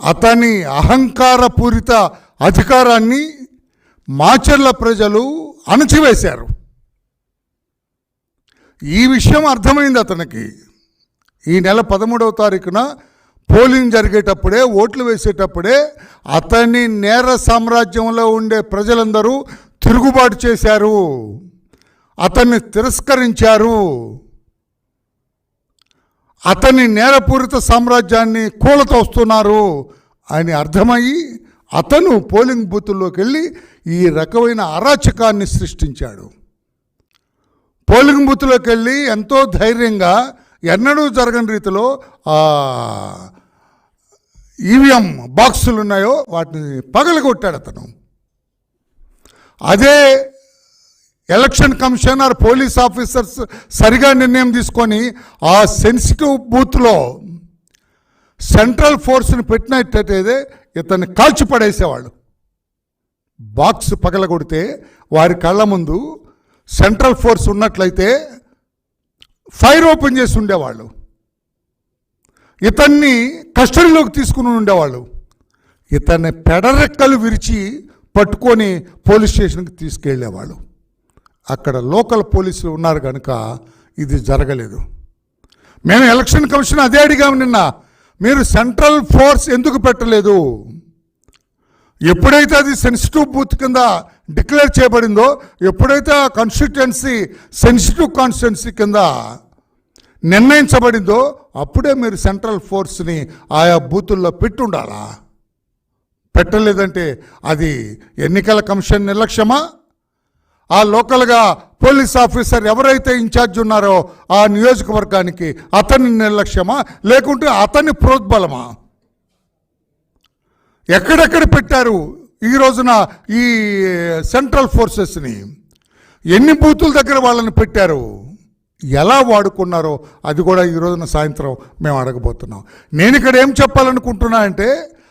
అతని అహంకారపూరిత అధికారాన్ని మాచర్ల ప్రజలు అణచివేశారు. ఈ విషయం అర్థమైంది అతనికి. ఈ నెల పదమూడవ తారీఖున పోలింగ్ జరిగేటప్పుడే ఓట్లు వేసేటప్పుడే అతని నేర సామ్రాజ్యంలో ఉండే ప్రజలందరూ తిరుగుబాటు చేశారు. అతన్ని తిరస్కరించారు. అతని నేరపూరిత సామ్రాజ్యాన్ని కూలతోస్తున్నారు అని అర్థమయ్యి అతను పోలింగ్ బూతుల్లోకి వెళ్ళి ఈ రకమైన అరాచకాన్ని సృష్టించాడు. పోలింగ్ బూత్లోకి వెళ్ళి ఎంతో ధైర్యంగా ఎన్నడూ జరగని రీతిలో ఈవీఎం బాక్సులు ఉన్నాయో వాటిని పగలగొట్టాడు అతను. అదే ఎలక్షన్ కమిషనర్ పోలీస్ ఆఫీసర్స్ సరిగా నిర్ణయం తీసుకొని ఆ సెన్సిటివ్ బూత్లో సెంట్రల్ ఫోర్స్ని పెట్టినట్టయితే ఇతన్ని కాల్చి పడేసేవాళ్ళు బాక్స్ పగలగొడితే వారి కళ్ళ ముందు సెంట్రల్ ఫోర్స్ ఉన్నట్లయితే ఫైర్ ఓపెన్ చేసి ఉండేవాళ్ళు. ఇతన్ని కస్టడీలోకి తీసుకుని ఉండేవాళ్ళు. ఇతన్ని పెడరెక్కలు విరిచి పట్టుకొని పోలీస్ స్టేషన్కి తీసుకెళ్ళేవాళ్ళు. అక్కడ లోకల్ పోలీసులు ఉన్నారు కనుక ఇది జరగలేదు. మేము ఎలక్షన్ కమిషన్ అదే అడిగాము నిన్న. మీరు సెంట్రల్ ఫోర్స్ ఎందుకు పెట్టలేదు? ఎప్పుడైతే అది సెన్సిటివ్ బూత్ కింద డిక్లేర్ చేయబడిందో ఎప్పుడైతే ఆ కాన్స్టిట్యుయెన్సీ సెన్సిటివ్ కాన్స్టిట్యుయెన్సీ కింద నిర్ణయించబడిందో అప్పుడే మీరు సెంట్రల్ ఫోర్స్ని ఆయా బూతుల్లో పెట్టుండాలా? పెట్టలేదంటే అది ఎన్నికల కమిషన్ నిర్లక్ష్యమా? ఆ లోకల్గా పోలీస్ ఆఫీసర్ ఎవరైతే ఇన్ఛార్జ్ ఉన్నారో ఆ నియోజకవర్గానికి అతని నిర్లక్ష్యమా? లేకుంటే అతని ప్రోద్బలమా? ఎక్కడెక్కడ పెట్టారు ఈ రోజున ఈ సెంట్రల్ ఫోర్సెస్ని ఎన్ని బూతుల దగ్గర వాళ్ళని పెట్టారు? ఎలా వాడుకున్నారో అది కూడా ఈ రోజున సాయంత్రం మేము అడగబోతున్నాం. నేను ఇక్కడ ఏం చెప్పాలనుకుంటున్నా అంటే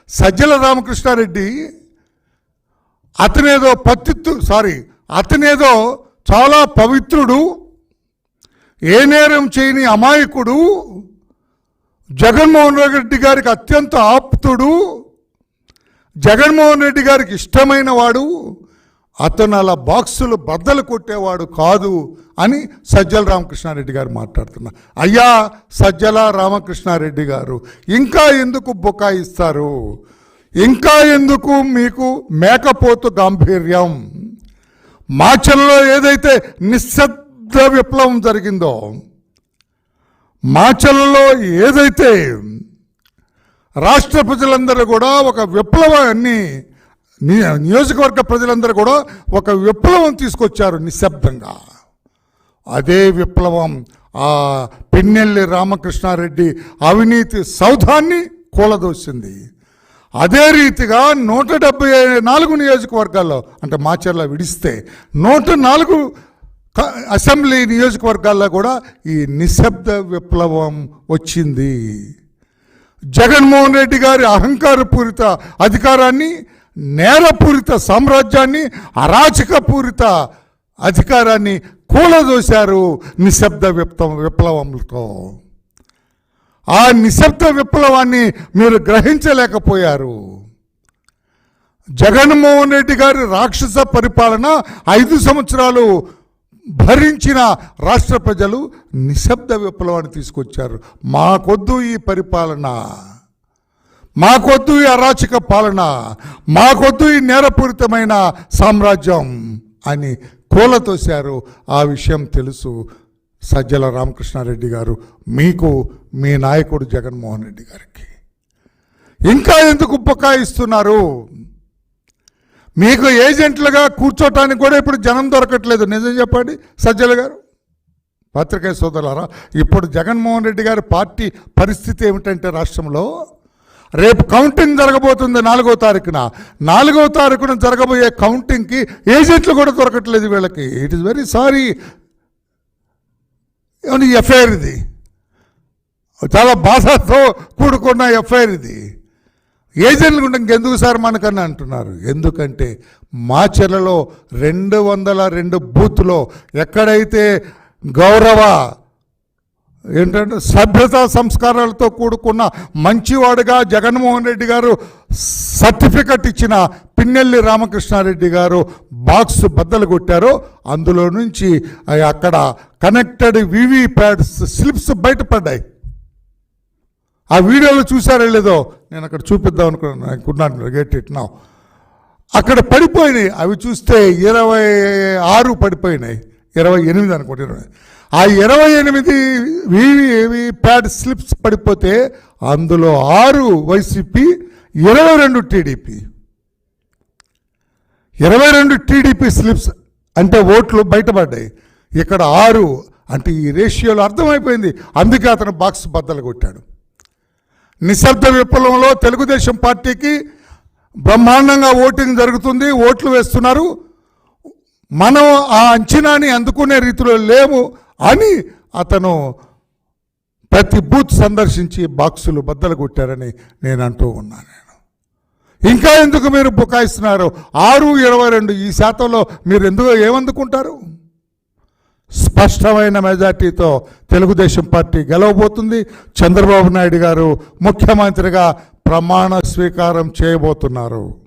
సజ్జల రామకృష్ణారెడ్డి అతనేదో పత్తిత్తు సారీ అతనేదో చాలా పవిత్రుడు ఏ నేరం చేయని అమాయకుడు జగన్మోహన్ రెడ్డి గారికి అత్యంత ఆప్తుడు జగన్మోహన్ రెడ్డి గారికి ఇష్టమైన వాడు అతను అలా బాక్సులు బద్దలు కొట్టేవాడు కాదు అని సజ్జల రామకృష్ణారెడ్డి గారు మాట్లాడుతున్నారు. అయ్యా సజ్జల రామకృష్ణారెడ్డి గారు ఇంకా ఎందుకు బుకాయిస్తారు? ఇంకా ఎందుకు మీకు మేకపోతు గాంభీర్యం? మాచల్లో ఏదైతే నిశ్శబ్ద విప్లవం జరిగిందో మాచల్లో ఏదైతే రాష్ట్ర ప్రజలందరూ కూడా ఒక విప్లవాన్ని నియోజకవర్గ ప్రజలందరూ కూడా ఒక విప్లవం తీసుకొచ్చారు నిశ్శబ్దంగా. అదే విప్లవం ఆ పిన్నెల్లి రామకృష్ణారెడ్డి అవినీతి సౌధాన్ని కూలదోసింది. అదే రీతిగా నూట డెబ్బై నాలుగు నియోజకవర్గాల్లో అంటే మాచర్ల విడిస్తే నూట నాలుగు అసెంబ్లీ నియోజకవర్గాల్లో కూడా ఈ నిశ్శబ్ద విప్లవం వచ్చింది. జగన్మోహన్ రెడ్డి గారి అహంకారపూరిత అధికారాన్ని నేరపూరిత సామ్రాజ్యాన్ని అరాచకపూరిత అధికారాన్ని కూలదోశారు నిశ్శబ్ద విప్లవం విప్లవంతో. ఆ నిశ్శబ్ద విప్లవాన్ని మీరు గ్రహించలేకపోయారు. జగన్మోహన్ రెడ్డి గారి రాక్షస పరిపాలన ఐదు సంవత్సరాలు భరించిన రాష్ట్ర ప్రజలు నిశ్శబ్ద విప్లవాన్ని తీసుకొచ్చారు. మాకొద్దు ఈ పరిపాలన. మాకొద్దు ఈ అరాచక పాలన. మాకొద్దు ఈ నేరపూరితమైన సామ్రాజ్యం అని కూలతోశారు. ఆ విషయం తెలుసు. సజ్జల రామకృష్ణారెడ్డి గారు మీకు మీ నాయకుడు జగన్మోహన్ రెడ్డి గారికి. ఇంకా ఎందుకు బుకాయిస్తున్నారు మీకు ఏజెంట్లుగా కూర్చోటానికి కూడా ఇప్పుడు జనం దొరకట్లేదు. నిజం చెప్పండి సజ్జల గారు. పత్రికా సోదరులారా ఇప్పుడు జగన్మోహన్ రెడ్డి గారి పార్టీ పరిస్థితి ఏమిటంటే రాష్ట్రంలో రేపు కౌంటింగ్ జరగబోతుంది నాలుగో తారీఖున. నాలుగో తారీఖున జరగబోయే కౌంటింగ్కి ఏజెంట్లు కూడా దొరకట్లేదు వీళ్ళకి. It is very sorry FIR ఇది. చాలా బాధతో కూడుకున్న ఎఫ్ఐఆర్ ఇది. ఏజెంట్లు కూడా ఇంకెందుకు సార్ మనకన్నా అంటున్నారు? ఎందుకంటే మాచెర్లలో రెండు వందల రెండు బూత్లో ఎక్కడైతే గౌరవ ఏంటంటే సభ్యత సంస్కారాలతో కూడుకున్న మంచివాడుగా జగన్మోహన్ రెడ్డి గారు సర్టిఫికెట్ ఇచ్చిన పిన్నెల్లి రామకృష్ణారెడ్డి గారు బాక్స్ బద్దలు కొట్టారు. అందులో నుంచి అక్కడ కనెక్టెడ్ వివి ప్యాడ్స్ స్లిప్స్ బయటపడ్డాయి. ఆ వీడియోలో చూసారో లేదో నేను అక్కడ చూపిద్దాం అనుకున్నాను అనుకున్నాను గెట్ ఇట్ నా అక్కడ పడిపోయినాయి. అవి చూస్తే ఇరవై ఆరు పడిపోయినాయి. ఇరవై ఎనిమిది అనుకోండి ఇరవై. ఆ ఇరవై ఎనిమిది వివి ప్యాడ్ స్లిప్స్ పడిపోతే అందులో ఆరు వైసీపీ ఇరవై రెండు టీడీపీ. ఇరవై రెండు టీడీపీ స్లిప్స్ అంటే ఓట్లు బయటపడ్డాయి. ఇక్కడ ఆరు అంటే ఈ రేషియోలో అర్థమైపోయింది. అందుకే అతను బాక్స్ బద్దలు కొట్టాడు. నిశ్శబ్ద విప్లవంలో తెలుగుదేశం పార్టీకి బ్రహ్మాండంగా ఓటింగ్ జరుగుతుంది ఓట్లు వేస్తున్నారు. మనం ఆ అంచనాని అందుకునే రీతిలో లేము అని అతను ప్రతి బూత్ సందర్శించి బాక్సులు బద్దలు కొట్టారని నేను అంటూ ఉన్నాను నేను. ఇంకా ఎందుకు మీరు బుకాయిస్తున్నారు? ఆరు ఇరవై రెండు ఈ శాతంలో మీరు ఎందుకు ఏమందుకుంటారు? స్పష్టమైన మెజార్టీతో తెలుగుదేశం పార్టీ గెలవబోతుంది. చంద్రబాబు నాయుడు గారు ముఖ్యమంత్రిగా ప్రమాణ స్వీకారం చేయబోతున్నారు.